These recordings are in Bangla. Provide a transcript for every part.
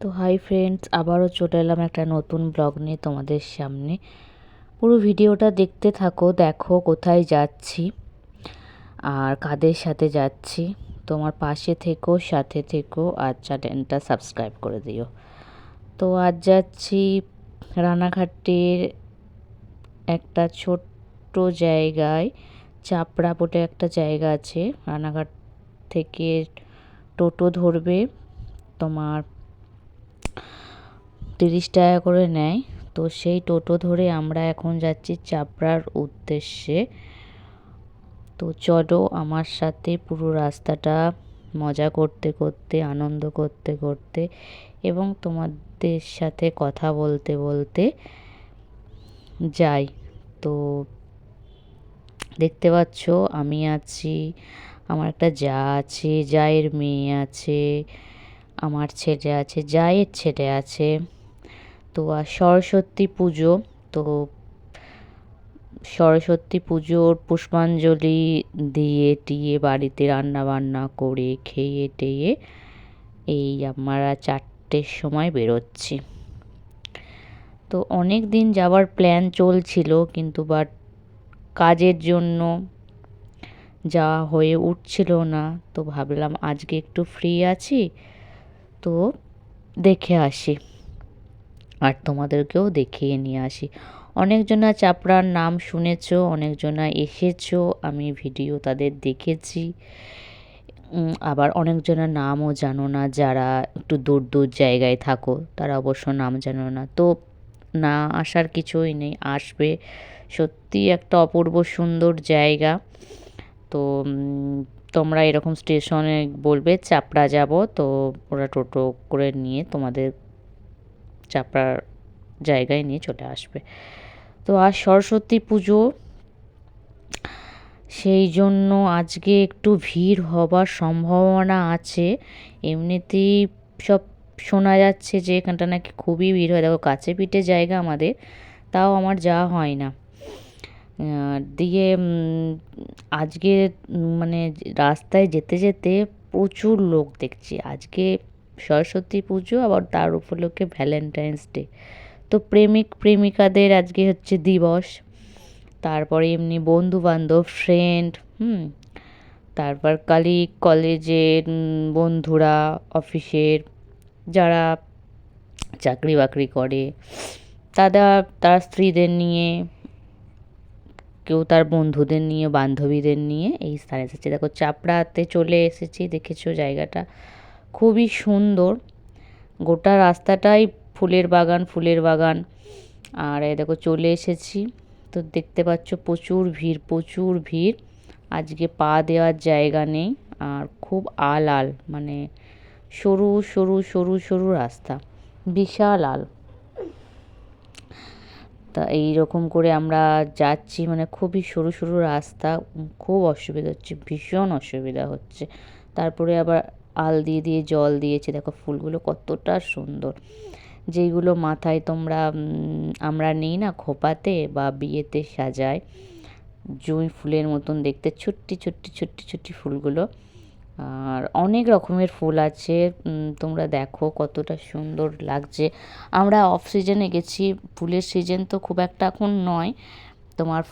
তো হাই ফ্রেন্ডস আবারও চলে এলাম একটা নতুন ব্লগ নিয়ে তোমাদের সামনে। পুরো ভিডিওটা দেখতে থাকো, দেখো কোথায় যাচ্ছি আর কাদের সাথে যাচ্ছি। তোমার পাশে থেকো, সাথে থেকো আর চ্যানেলটা সাবস্ক্রাইব করে দিও। তো আজ যাচ্ছি রানাঘাটের একটা ছোট্ট জায়গায়, চাপড়া বলে একটা জায়গা আছে। রানাঘাট থেকে টোটো ধরবে তোমার তিরিশ টাকা করে নেয়। তো সেই টোটো ধরে আমরা এখন যাচ্ছি চাপড়ার উদ্দেশ্যে। তো চলো আমার সাথে পুরো রাস্তাটা মজা করতে করতে, আনন্দ করতে করতে এবং তোমাদের সাথে কথা বলতে বলতে যাই। তো দেখতে পাচ্ছ আমি আছি, আমার একটা যা আছে, জায়ের মেয়ে আছে, আমার ছেলে আছে, জায়ের ছেলে আছে। তো আর সরস্বতী পুজো, তো সরস্বতী পুজোর পুষ্পাঞ্জলি দিয়ে টিয়ে বাড়িতে রান্না বান্না করে খেয়ে, টেয়ে এই আমরা চারটের সময় বেরোচ্ছি। তো অনেক দিন যাওয়ার প্ল্যান চলছিল, কিন্তু বাট কাজের জন্য যাওয়া হয়ে উঠছিল না, তো ভাবলাম আজকে একটু ফ্রি আছি, তো দেখে আসি। আর তোমাদেরকেও দেখিয়ে নিয়ে আসি। অনেকজনা চাপড়ার নাম শুনেছ, অনেকজনা এসেছ, আমি ভিডিও তাদের দেখেছি। আবার অনেকজনের নামও জানো না, যারা একটু দূর দূর জায়গায় থাকো, তারা অবশ্য নাম জানো না। তো না আসার কিছুই নেই, আসবে। সত্যি একটা অপূর্ব সুন্দর জায়গা। তো তোমরা এরকম স্টেশনে বলবে, চাপড়া যাব, তো ওরা টোটো করে নিয়ে তোমাদের চাপড়ার জায়গায় নিয়ে চলে আসবে। তো আর সরস্বতী পুজো। সেই জন্য আজকে একটু ভিড় হবার সম্ভাবনা আছে। এমনিতেই সব শোনা যাচ্ছে যে এখানটা নাকি খুবই ভিড় হয়। দেখো, কাছে পিঠে জায়গা আমাদের, তাও আমার যাওয়া হয় না। দিয়ে আজকে মানে রাস্তায় যেতে যেতে প্রচুর লোক দেখছি। আজকে সরস্বতী পুজো আবার তার উপলক্ষে ভ্যালেন্টাইন্স ডে তো প্রেমিক, প্রেমিকাদের আজকে হচ্ছে দিবস। তারপরে এমনি বন্ধু বান্ধব ফ্রেন্ড হুম। তারপর কালি, কলেজের বন্ধুরা, অফিসের যারা চাকরি বাকরি করে তারা তার স্ত্রীদের নিয়ে, কেউ তার বন্ধুদের নিয়ে, বান্ধবীদের নিয়ে এই স্থানে এসেছে। দেখো, চাপড়াতে চলে এসেছি, দেখেছ জায়গাটা। খুবই সুন্দর। গোটা রাস্তাটাই ফুলের বাগান ফুলের বাগান। আর এ দেখো চলে এসেছি। তো দেখতে পাচ্ছ প্রচুর ভিড় প্রচুর ভিড়। আজকে পা দেওয়ার জায়গা নেই। আর খুব আল আল মানে সরু সরু সরু সরু রাস্তা। বিশাল আল। তা এই রকম করে আমরা যাচ্ছি মানে খুবই সরু সরু রাস্তা। খুব অসুবিধা হচ্ছে, ভীষণ অসুবিধা হচ্ছে। তারপরে আবার আল দিয়ে দিয়ে জল দিয়েছে। দেখো ফুলগুলো কতটা সুন্দর। যেইগুলো মাথায় তোমরা আমরা নিই না খোপাতে বা বিয়েতে সাজায় জুঁই ফুলের মতন দেখতে ছোট্টি ছোট্টি ছোট্টি ছোট্টি ফুলগুলো। আর অনেক রকমের ফুল আছে তোমরা দেখো কতটা সুন্দর লাগছে। আমরা অফ সিজনে গেছি, ফুলের সিজন তো খুব একটা এখন নয়। তোমার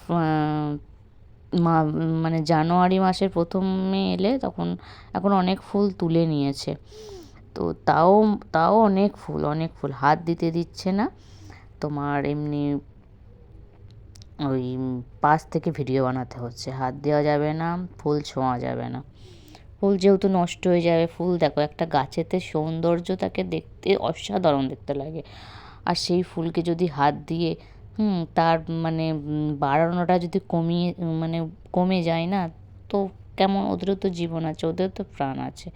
মা মানে জানুয়ারি মাসের প্রথমে এলে তখন এখন অনেক ফুল তুলে নিয়েছে। তো তাও তাও অনেক ফুল অনেক ফুল। হাত দিতে দিচ্ছে না। তোমার এমনি ওই পাশ থেকে ভিডিও বানাতে হচ্ছে। হাত দেওয়া যাবে না, ফুল ছোঁয়া যাবে না। ফুল যেহেতু নষ্ট হয়ে যাবে, ফুল দেখো, একটা গাছেতে সৌন্দর্য তাকে দেখতে অসাধারণ দেখতে লাগে। আর সেই ফুলকে যদি হাত দিয়ে হুম, তার মানে বাড়ানোটা যদি কমিয়ে মানে কমে যায় না, তো কেমন, ওদেরও তো জীবন আছে, ওদের তো প্রাণ আছে।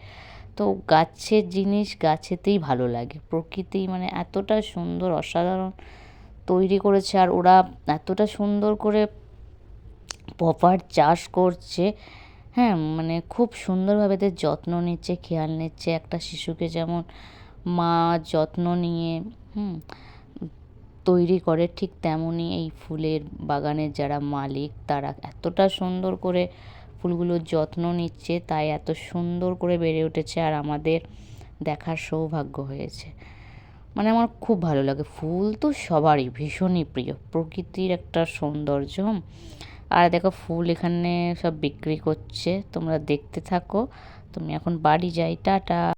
তো গাছের জিনিস গাছেতেই ভালো লাগে। প্রকৃতি মানে এতটা সুন্দর, অসাধারণ তৈরি করেছে, আর ওরা এতটা সুন্দর করে প্রপার চাষ করছে হ্যাঁ মানে খুব সুন্দরভাবে এদের যত্ন নিচ্ছে, খেয়াল নিচ্ছে একটা শিশুকে যেমন মা যত্ন নিয়ে, হুম তৈরি করে ঠিক তেমনই এই ফুলের বাগানের যারা মালিক তারা এতটা সুন্দর করে ফুলগুলোর যত্ন নিচ্ছে, তাই এত সুন্দর করে বেড়ে উঠেছে আর আমাদের দেখার সৌভাগ্য হয়েছে। মানে আমার খুব ভালো লাগে। ফুল তো সবারই ভীষণই প্রিয়। প্রকৃতির একটা সৌন্দর্য। আর দেখো ফুল এখানে সব বিক্রি করছে। তোমরা দেখতে থাকো। তুমি এখন বাড়ি যাই, টাটা।